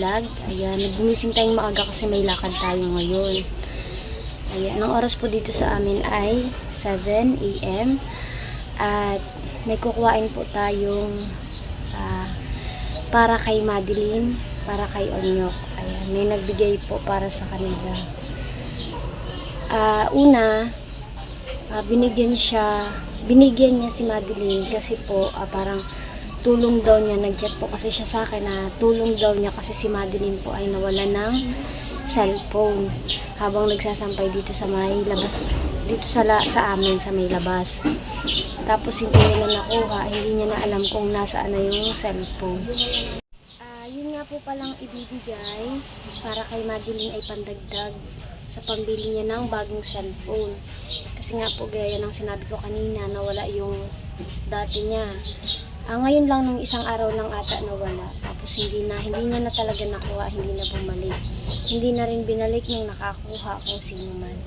Vlog. Ayan, nagbumising tayong maaga kasi may lakad tayo ngayon. Ayan, ang oras po dito sa amin ay 7 a.m. At may kukuhain po tayong ah, para kay Madeline, para kay Onyok. Ayan, may nagbigay po para sa kanila. Ah, una, ah, binigyan siya, binigyan niya si Madeline kasi po ah, parang tulong daw niya, nag-chat po kasi siya sa akin na tulong daw niya kasi si Madeline po ay nawala ng cellphone habang nagsasampay dito sa may labas, dito sa, la, sa amin sa may labas. Tapos hindi niya na nakuha, hindi niya na alam kung nasaan na yung cellphone. Ah, yun nga po palang ibibigay para kay Madeline ay pandagdag sa pambili niya ng bagong cellphone. Kasi nga po gaya ng sinabi ko kanina, nawala yung dati niya. Ah, ngayon lang nung isang araw lang ata nawala. Tapos hindi na, hindi niya na talaga nakuha, hindi na bumalik. Hindi na rin binalik nung nakakuha kung sino man.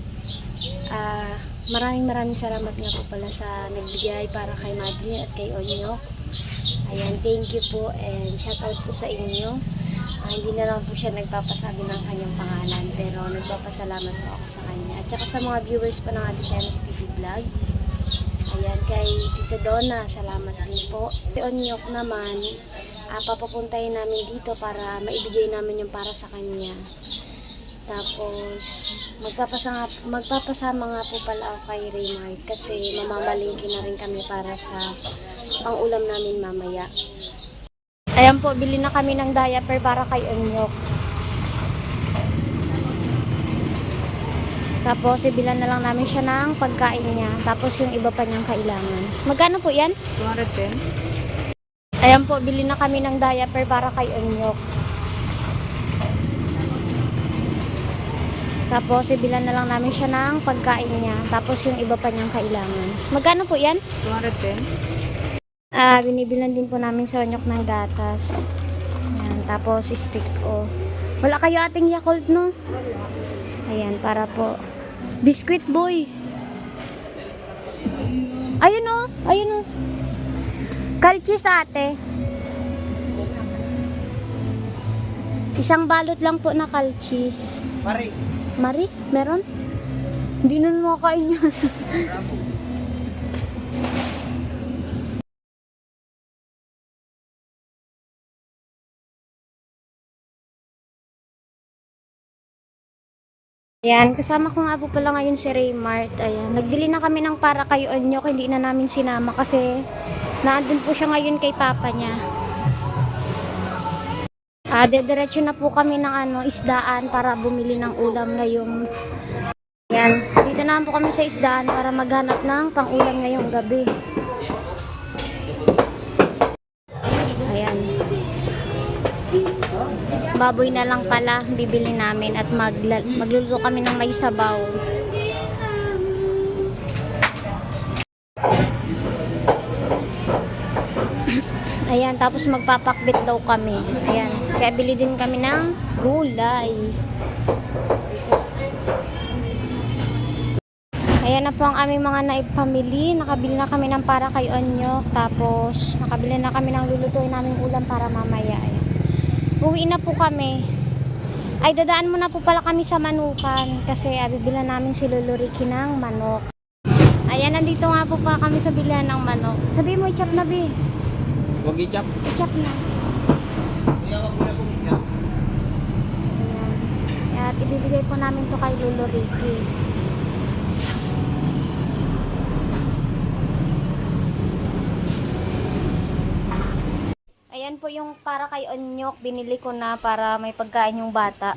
Ah, maraming maraming salamat nga po pala sa nagbigay para kay Madeline at kay Onyok. Ayan, thank you po and shout out po sa inyo. Ah, hindi na lang po siya nagpapasabi ng kanyang pangalan pero nagpapasalamat po ako sa kanya. At saka sa mga viewers pa ng Ate TV Vlog. Ayan, kay Tita Donna, salamat din po. Si Onyok naman, ah, papapuntahin namin dito para maibigay namin yung para sa kanya. Tapos, magpapasama, magpapasama nga po pala ako kay Raymart kasi mamamalingki na rin kami para sa pang-ulam namin mamaya. Ayan po, bili na kami ng diaper para kay Onyok. Tapos, ibilan na lang namin siya ng pagkain niya. Tapos, yung iba pa niyang kailangan. Magkano po yan? 210? Ayan po, bili na kami ng diaper para kay Onyok. Tapos, ibilan na lang namin siya ng pagkain niya. Tapos, yung iba pa niyang kailangan. Magkano po yan? 210? Ah, binibilan din po namin sa Onyok ng gatas. Ayan, tapos stick o. Wala kayo ating Yakult, no? Ayan, para po. Biscuit boy. Ayun o, ayun o. Kalchis ate. Isang balot lang po na kalchis. Pare. Mari, meron? Hindi na makakain yan. Ayan, kasama ko nga po pala ngayon si Raymart. Ayan, nagbili na kami ng para kay Onyok, hindi na namin sinama kasi naandun po siya ngayon kay papa niya. Ah, dediretso na po kami ng ano, isdaan para bumili ng ulam ngayong Ayan, dito naman po kami sa isdaan para maghanap ng pang-ulam ngayong gabi. Baboy na lang pala bibili namin at magluluto kami ng may sabaw. Ayan, tapos magpapakbit daw kami. Ayan, kaya bili din kami ng gulay. Ayan na po ang aming mga naipamili. Nakabili na kami ng para kay Onyok. Tapos, nakabili na kami ng lulutuin naming ulam para mamaya. Ayan. Uwi na po kami. Ay, dadaan muna po pala kami sa manukan. Kasi, ah, bibilan namin si Luluriki ng manok. Ayan, nandito nga po pa kami sa bilihan ng manok. Sabi mo, i-chop na, be. Huwag i-chop. I-chop na. Kuya, huwag mo na pong i-chop. Ayan. At ibibigay po namin to kay Luluriki. Ayan po yung para kay Onyok, binili ko na para may pagkain yung bata.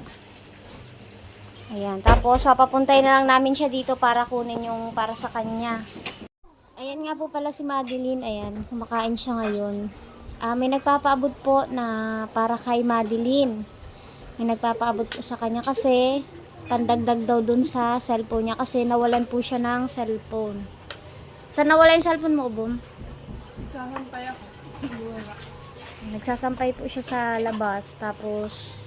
Ayan, tapos papapuntay na lang namin siya dito para kunin yung para sa kanya. Ayan nga po pala si Madeline, ayan, kumakain siya ngayon. Ah, may nagpapaabot po na para kay Madeline. May nagpapaabot po sa kanya kasi pandagdag daw dun sa cellphone niya kasi nawalan po siya ng cellphone. Saan nawala yung cellphone mo, Bum? Saan pa ako? nagsasampay po siya sa labas tapos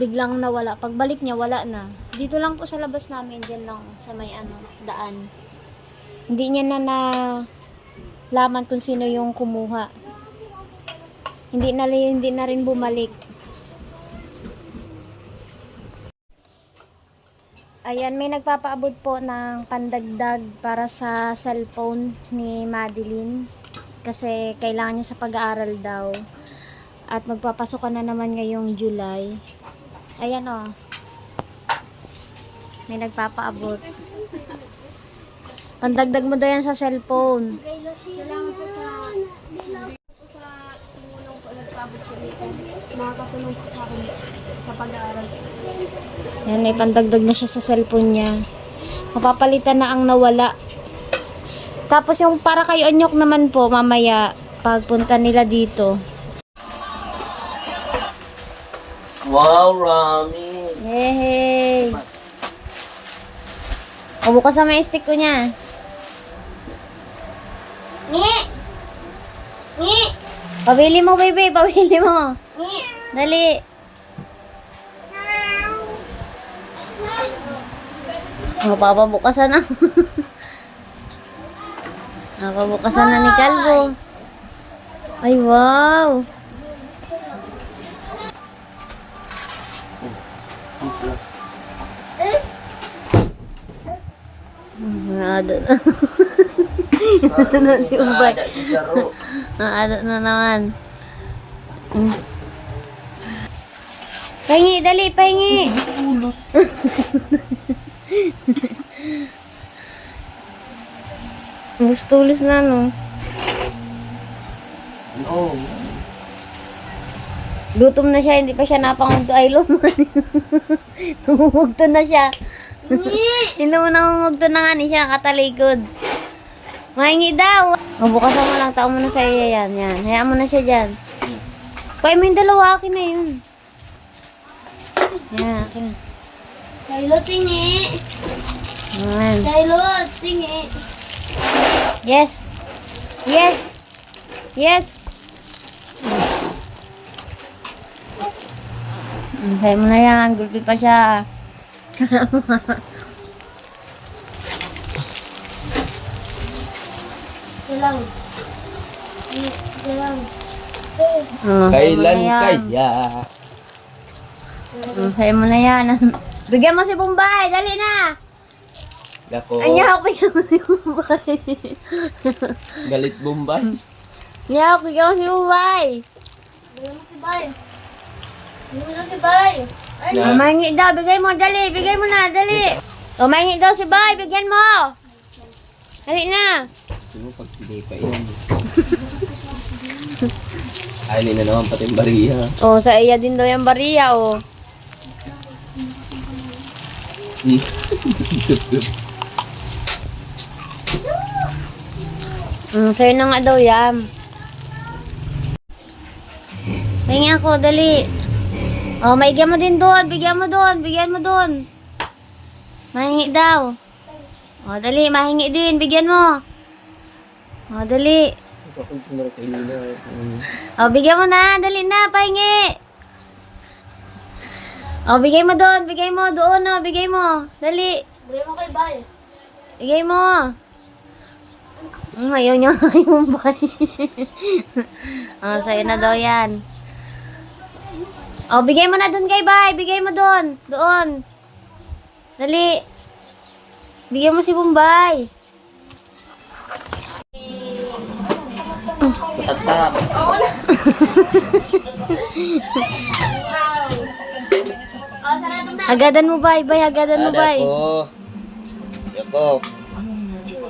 biglang nawala. Pagbalik niya, wala na. Dito lang po sa labas namin, dyan lang sa may ano, daan. Hindi niya na na laman kung sino yung kumuha. Hindi na, hindi na rin bumalik. Ayan, may nagpapaabot po ng pandagdag para sa cellphone ni Madeline. Kasi kailangan niya sa pag-aaral daw. At magpapasok na naman ngayong July. Ayan o. May nagpapaabot. Pandagdag mo daw yan sa cellphone. Salamat po sa tumulong po nagpabot sa dito. Makakatulong sa pag-aaral. Yan, may pandagdag na siya sa cellphone niya. Mapapalitan na ang nawala. Tapos yung para kay Onyok naman po, mamaya, pagpunta nila dito. Wow, Rami. Yay! O, bukas na may stick ko niya. Ngi! Ngi! Pabili mo, baby. Pabili mo. Ngi! Dali. O, papabukasan na. Papabukasan na ni Calvo. Ay, wow. Ano na. Ano na si Ubay. Ada si Saro. Ano na naman. Pahingi, dali, pahingi. Gustulos na, no? Oh. Gutom na siya, hindi pa siya napangugto. Ay, luman. Tumumugto na siya. Hindi mo namumugto na nga ni siya, katalikod. Mahingi daw. O, bukasan mo lang, taon mo na sa iya yan. Yan, hayaan mo na siya dyan. Kaya mo yung dalawa, akin na yun. Yan, akin na. Tingi! Kylo, tingi! Yes. Yes. Yes. Kaya mo na yan. Gulpi pa siya. Ito lang. Ngi, Ito lang. Oh, Kailan kaya? Kaya mo na yan. Bigyan mo si Bombay. Dali na. Dako. Bigyan mo si Bombay. Galit Bombay. Bigyan mo si Bombay. Bigyan mo si Bay. Bigyan mo si Bay. Ay, mahingi daw. Bigay mo. Dali. Bigay mo na. Dali. O, mahingi daw si Bay. Bigyan mo. Dali na. Sino pag hindi pa yan? Ay, na naman pati yung bariya. Oh, sa iya din daw yung bariya, oh. Hmm. Sup, sup. Mm, sa'yo na nga daw yan. Tingin ako, dali. Oh, maigyan mo din doon. Bigyan mo doon. Bigyan mo doon. Mahingi daw. Oh, dali. Mahingi din. Bigyan mo. Oh, dali. Oh, bigyan mo na. Dali na. Pahingi. Oh, bigay mo doon. Bigay mo. Doon, oh. Bigay mo. Dali. bigyan mo kay Bay. Bigay mo. Mm, ayaw niya yung bay. oh, sa'yo na daw yan. Oh, bigay mo na doon kay bay. Bigay mo doon. Doon. Dali. Bigyan mo si Bombay. Tatak. Oo na. Oh. Agadan mo bay. Bay, agadan mo bay. Dako. Dako.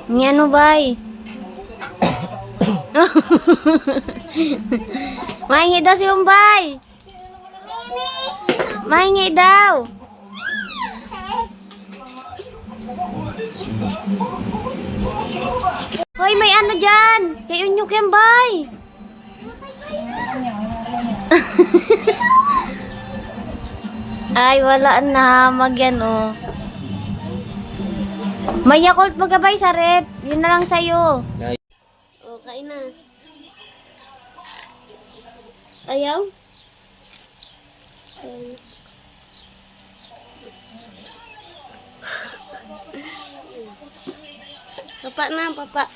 Ni ano bay? Mahingi daw si Bombay. Mahingi daw. Hoy, may ano dyan? Kay Unyok yan, bay. Ay, wala na. Magyan, oh. May Yakult magabay sa rep. Yun na lang sa'yo. Okay na. Ayaw? papa na, papa.